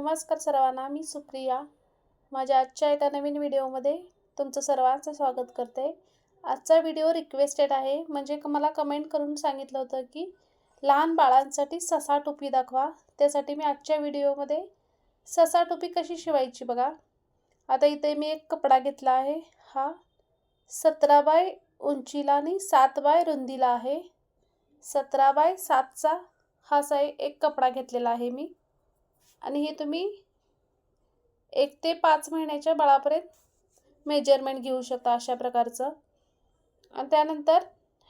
नमस्कार सर्वांना मी सुप्रिया. माझ्या आजच्या एका नवीन व्हिडिओमध्ये तुमचं सर्वांचं स्वागत करते. आजचा व्हिडिओ रिक्वेस्टेड आहे. म्हणजे क- मला कमेंट करून सांगितलं होतं की लहान बाळांसाठी ससा टोपी दाखवा. त्यासाठी मी आजच्या व्हिडिओमध्ये ससा टोपी कशी शिवायची बघा. आता इथे मी एक कपडा घेतला आहे. हा सतरा बाय उंचीला आणि सात बाय रुंदीला आहे. सतरा बाय सातचा हा असा एक कपडा घेतलेला आहे मी. आणि हे तुम्ही एक ते पाच महिन्याच्या बाळापर्यंत मेजरमेंट घेऊ शकता अशा प्रकारचं. आणि त्यानंतर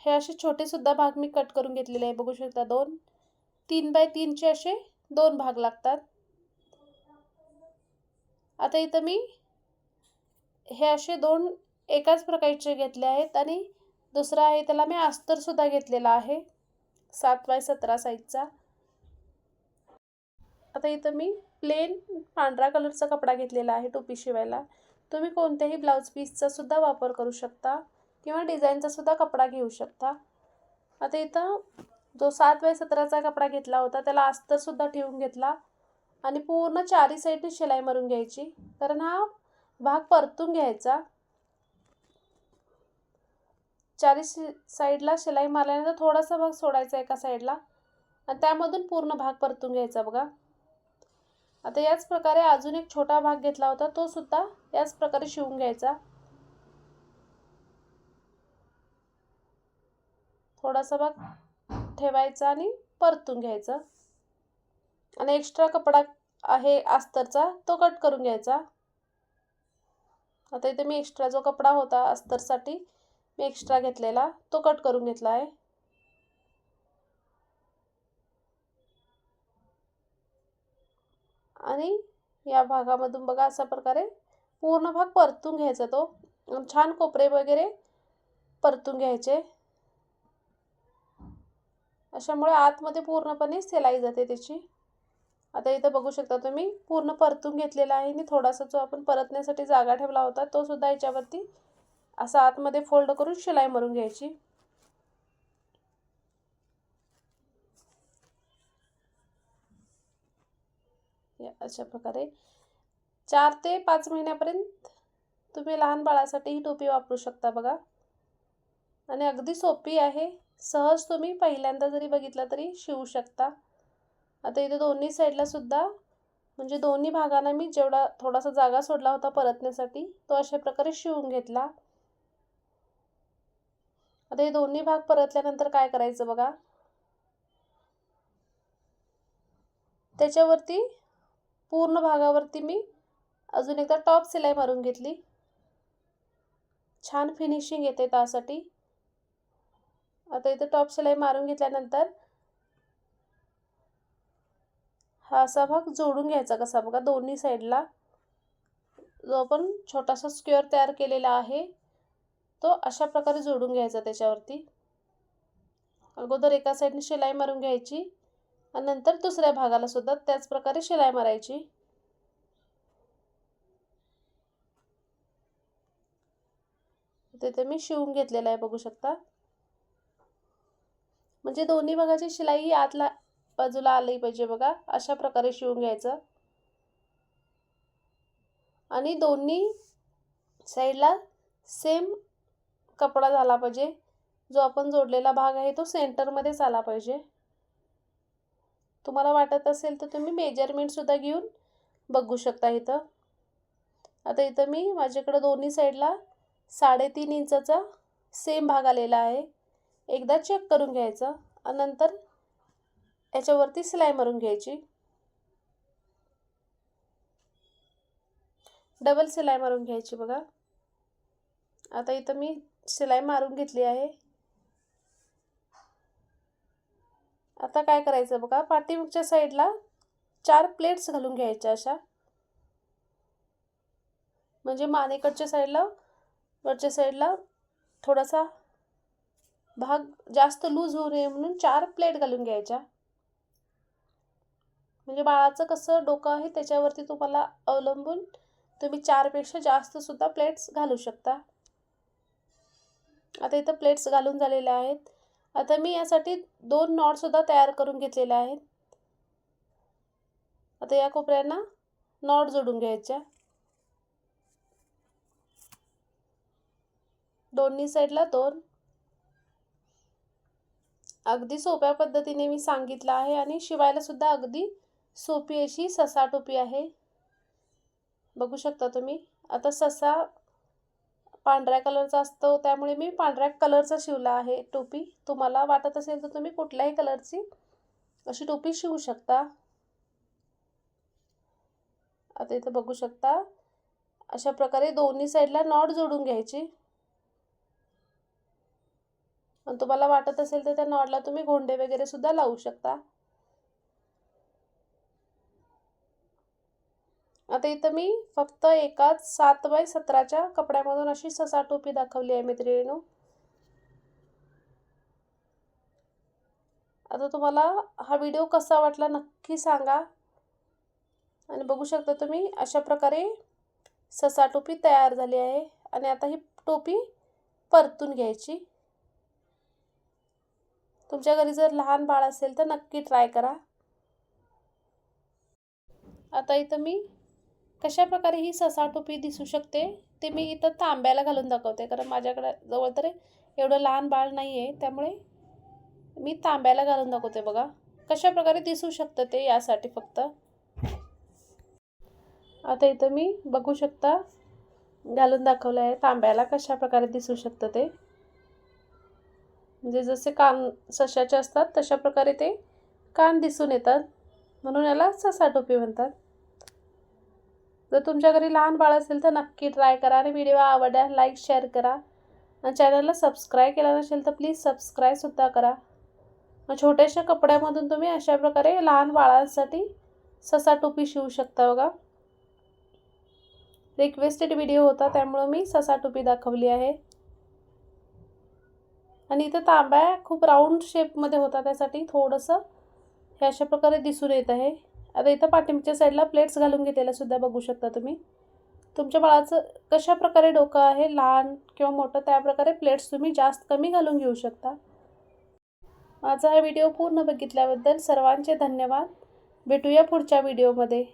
हे असे छोटेसुद्धा भाग मी कट करून घेतलेले आहे. बघू शकता दोन तीन बाय तीनचे असे दोन भाग लागतात. आता इथं मी हे असे दोन एकाच प्रकारचे घेतले आहेत आणि दुसरा आहे त्याला मी अस्तरसुद्धा घेतलेला आहे. सात बाय सतरा साईजचा आता इथं मी प्लेन पांढरा कलरचा कपडा घेतलेला आहे टोपी शिवायला. तुम्ही कोणत्याही ब्लाऊज पीसचा सुद्धा वापर करू शकता किंवा डिझाईनचा सुद्धा कपडा घेऊ शकता. आता इथं जो सात बाय सतराचा कपडा घेतला होता त्याला अस्तरसुद्धा ठेवून घेतला आणि पूर्ण चारी साईडने शिलाई मारून घ्यायची. कारण हा भाग परतून घ्यायचा. चारी सी साईडला शिलाई मारल्यानंतर थोडासा भाग सोडायचा एका साईडला आणि त्यामधून पूर्ण भाग परतून घ्यायचा बघा. आता याच प्रकारे अजून एक छोटा भाग घेतला होता तो सुद्धा याच प्रकारे शिवून घ्यायचा. थोडासा भाग ठेवायचा आणि परतून घ्यायचा. आणि एक्स्ट्रा कपडा आहे अस्तरचा तो कट करून घ्यायचा. आता इथे मी एक्स्ट्रा जो कपडा होता अस्तरसाठी मी एक्स्ट्रा घेतलेला तो कट करून घेतला आहे. आणि या भागामधून बघा अशा प्रकारे पूर्ण भाग परतून घ्यायचा तो. छान कोपरे वगैरे परतून घ्यायचे. अशामुळे आतमध्ये पूर्णपणे सिलाई जाते त्याची. आता इथं बघू शकता तुम्ही पूर्ण परतून घेतलेला आहे. आणि थोडासा जो आपण परतण्यासाठी जागा ठेवला होता तो सुद्धा याच्यावरती असा आतमध्ये फोल्ड करून शिलाई मारून घ्यायची. अशा प्रकारे. चार ते पाच महिन्यापर्यंत तुम्ही लहान बाळासाठी ही टोपी वापरू शकता बघा. आणि अगदी सोपी आहे. सहज तुम्ही पहिल्यांदा जरी बघितलं तरी शिवू शकता. आता इथे दोन्ही साईडला सुद्धा म्हणजे दोन्ही भागांना मी जेवढा थोडासा जागा सोडला होता परतण्यासाठी तो अशा प्रकारे शिवून घेतला. आता हे दोन्ही भाग परतल्यानंतर काय करायचं बघा. त्याच्यावरती पूर्ण भागावरती मी अजून एकदा टॉप सिलाई मारून घेतली. छान फिनिशिंग येते त्यासाठी. आता इथे टॉप सिलाई मारून घेतल्यानंतर हा असा भाग जोडून घ्यायचा कसा बघा दोन्ही साईडला जो आपण छोटासा स्क्वेअर तयार केलेला आहे तो अशा प्रकारे जोडून घ्यायचा त्याच्यावरती. अगोदर एका साईडने शिलाई मारून घ्यायची. आणि नंतर दुसऱ्या भागाला सुद्धा त्याच प्रकारे शिलाई मारायची. तिथे मी शिवून घेतलेला आहे बघू शकता. म्हणजे दोन्ही भागाची शिलाई ही आतला बाजूला आली पाहिजे बघा. अशा प्रकारे शिवून घ्यायचं. आणि दोन्ही साईडला सेम कपडा झाला पाहिजे. जो आपण जोडलेला भाग आहे तो सेंटरमध्येच आला पाहिजे. तुम्हाला वाटत असेल तर तुम्ही मेजरमेंटसुद्धा घेऊन बघू शकता इथं. आता इथं मी माझ्याकडं दोन्ही साईडला साडेतीन इंचाचा सेम भाग आलेला आहे. एकदा चेक करून घ्यायचं आणि नंतर याच्यावरती सिलाई मारून घ्यायची. डबल सिलाई मारून घ्यायची बघा. आता इथं मी सिलाई मारून घेतली आहे. आता काय करायचं बघा पाठीमागच्या साईडला चार प्लेट्स घालून घ्यायच्या अशा. म्हणजे मानेकडच्या साईडला वरच्या साईडला थोडासा भाग जास्त लूज होऊ नये म्हणून चार प्लेट घालून घ्यायच्या. म्हणजे बाळाचं कसं डोकं आहे त्याच्यावरती तुम्हाला अवलंबून तुम्ही चारपेक्षा जास्तसुद्धा प्लेट्स घालू शकता. आता इथं प्लेट्स घालून झालेल्या आहेत. आता मी यासाठी दोन नॉटसुद्धा तयार करून घेतलेले आहेत. आता या कोपऱ्यांना नॉट जोडून घ्यायच्या. दोन्ही साईडला दोन. अगदी सोप्या पद्धतीने मी सांगितलं आहे आणि शिवायला सुद्धा अगदी सोपी अशी ससा टोपी आहे. बघू शकता तुम्ही आता ससा पांढऱ्या कलरचा असतो त्यामुळे मी पांढऱ्या कलरचा शिवला आहे टोपी. तुम्हाला वाटत असेल तर तुम्ही कुठल्याही कलरची अशी टोपी शिवू शकता. आता इथं बघू शकता. अशा प्रकारे दोन्ही साईडला नॉट जोडून घ्यायची. आणि तुम्हाला वाटत असेल तर त्या नॉटला तुम्ही घोंडे वगैरे सुद्धा लावू शकता. आता इथं मी फक्त एकाच सात बाय सतराच्या कपड्यामधून अशी ससा टोपी दाखवली आहे मैत्रिणीनो. आता तुम्हाला हा व्हिडिओ कसा वाटला नक्की सांगा. आणि बघू शकता तुम्ही अशा प्रकारे ससा टोपी तयार झाली आहे. आणि आता ही टोपी परतून घ्यायची. तुमच्या घरी जर लहान बाळ असेल तर नक्की ट्राय करा. आता इथं मी कशा प्रकारे ही ससा टोपी दिसू शकते ते मी इथं तांब्याला घालून दाखवते. कारण माझ्याकडे जवळ तर एवढं लहान बाळ नाही आहे त्यामुळे मी तांब्याला घालून दाखवते बघा. कशा प्रकारे दिसू शकतं ते यासाठी फक्त. आता इथं मी बघू शकता घालून दाखवलं आहे तांब्याला कशा प्रकारे दिसू शकतं ते. म्हणजे जसे कान सशाचे असतात तशा प्रकारे ते कान दिसून येतात. म्हणून याला ससा टोपी म्हणतात. जर तुमच्या घरी लहान बाळ असेल तर नक्की ट्राय करा आणि व्हिडिओ आवडल्यास लाईक शेअर करा. आणि चॅनलला सबस्क्राईब केला नसेल तर प्लीज सबस्क्राईबसुद्धा करा. छोट्याशा कपड्यामधून तुम्ही अशा प्रकारे लहान बाळांसाठी ससा टोपी शिवू शकता बघा. रिक्वेस्टेड व्हिडिओ होता त्यामुळं मी ससा टोपी दाखवली आहे. आणि इथं तांब्या खूप राऊंड शेपमध्ये होता त्यासाठी थोडंसं हे अशा प्रकारे दिसून येत आहे. आता इथं पाठीमागच्या साईडला प्लेट्स घालून घेतलेल्या सुद्धा बघू शकता तुम्ही. तुमच्या बाळाचं कशा प्रकारे डोकं आहे? लहान किंवा मोठं त्या प्रकारे प्लेट्स तुम्ही जास्त कमी घालून घेऊ शकता. माझा हा व्हिडिओ पूर्ण बघितल्याबद्दल सर्वांचे धन्यवाद. भेटूया पुढच्या व्हिडिओमध्ये